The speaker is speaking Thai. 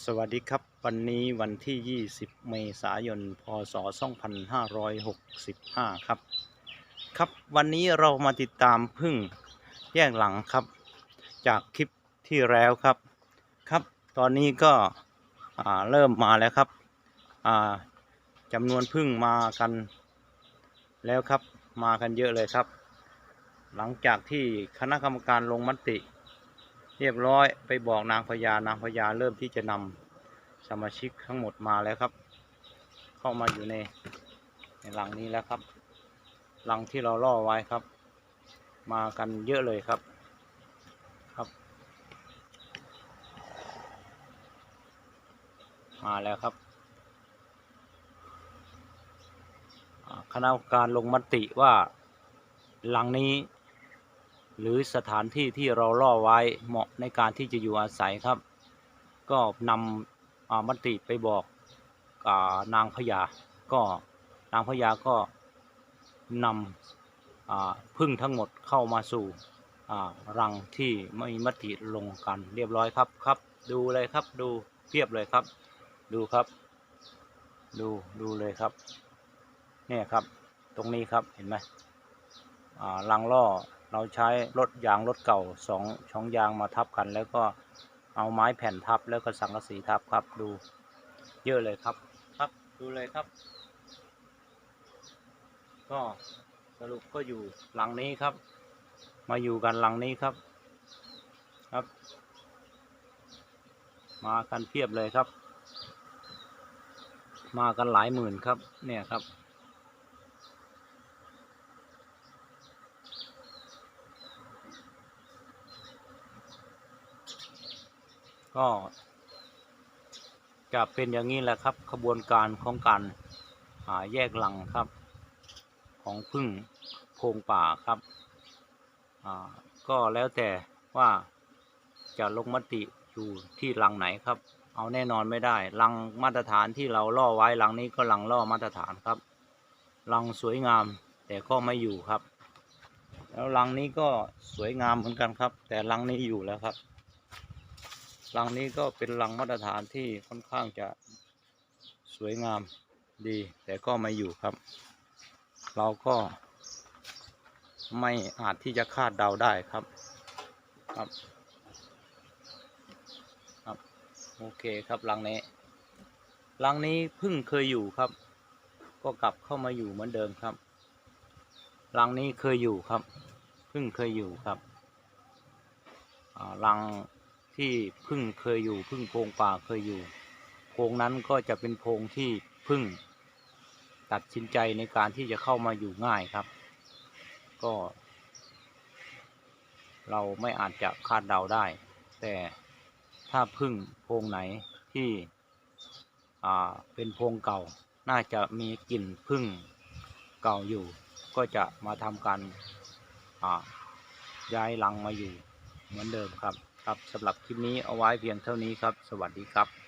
สวัสดีครับ วันนี้วันที่ 20 เมษายน พศ 2565 ครับ ครับวันนี้เรามาติดตามพึ่งแยกหลังครับ จากคลิปที่แล้วครับ ครับ ตอนนี้ก็อ่าเริ่มมาแล้วครับอ่าจำนวนพึ่งมากัน แล้วครับมากันเยอะเลยครับ หลังจากที่คณะกรรมการลงมติ เรียบร้อยไปบอกนางพญานางพญาเริ่มที่จะนำสมาชิกทั้งหมดมาแล้วครับ เข้ามาอยู่ในในหลังนี้แล้วครับหลังที่เราล่อไว้ครับ มากันเยอะเลยครับครับ มาแล้วครับอ่าคณะกรรมการลงมติว่าหลังนี้ หรือสถานที่ที่เราล่อไว้เหมาะในการที่จะอยู่อาศัยครับ ก็นำอ่ามติไปบอกอานางพญาก็นางพญาก็นำพึ่งทั้งหมดเข้ามาสู่รังที่ไม่มีมติลงกันเรียบร้อยครับครับ ดูเลยครับดูเพียบเลยครับ ดูครับ ดูดูเลยครับเนี่ยครับ ตรงนี้ครับเห็นไหมอ่าลังล่อ เราใช้รถยางรถเก่าสองช่องยางมาทับกัน แล้วก็เอาไม้แผ่นทับแล้วก็สังกะสีทับครับดู เยอะเลยครับ ครับดูเลยครับ ก็สรุปก็อยู่หลังนี้ครับ มาอยู่กันหลังนี้ครับ ครับ มากันเพียบเลยครับ มากันหลายหมื่นครับเนี่ยครับ ก็จะเป็นอย่างนี้แหละครับขบวนการของการหาแยกหลังครับ ของพึ่งโพงป่าครับก็แล้วแต่ว่าจะลงมติอยู่ที่หลังไหนครับ เอาแน่นอนไม่ได้หลังมาตรฐานที่เราล่อไว้หลังนี้ก็หลังล่อมาตรฐานครับหลังสวยงาม แต่ก็ไม่อยู่ครับ แล้วหลังนี้ก็สวยงามเหมือนกันครับ แต่หลังนี้อยู่แล้วครับ รังนี้ก็เป็นรังมาตรฐานที่ค่อนข้างจะสวยงามดี แต่ก็ไม่อยู่ครับ เราก็ไม่อาจที่จะคาดเดาได้ครับครับครับโอเคครับรังนี้รังนี้เพิ่งเคยอยู่ครับ ก็กลับเข้ามาอยู่เหมือนเดิมครับรังนี้เคยอยู่ครับเพิ่งเคยอยู่ครับอ่ารัง ที่พึ่งเคยอยู่ พึ่งโพงป่าเคยอยู่โพงนั้นก็จะเป็นโพงที่พึ่ง ตัดสินใจในการที่จะเข้ามาอยู่ง่ายครับ ก็ เราไม่อาจจะคาดเดาได้ แต่ถ้าพึ่งโพงไหนที่เป็นโพงเก่า น่าจะมีกลิ่นพึ่งเก่าอยู่ ก็จะมาทำการย้ายรังมาอยู่เหมือนเดิมครับ ครับสำหรับคลิปนี้เอาไว้เพียงเท่านี้ครับ สวัสดีครับ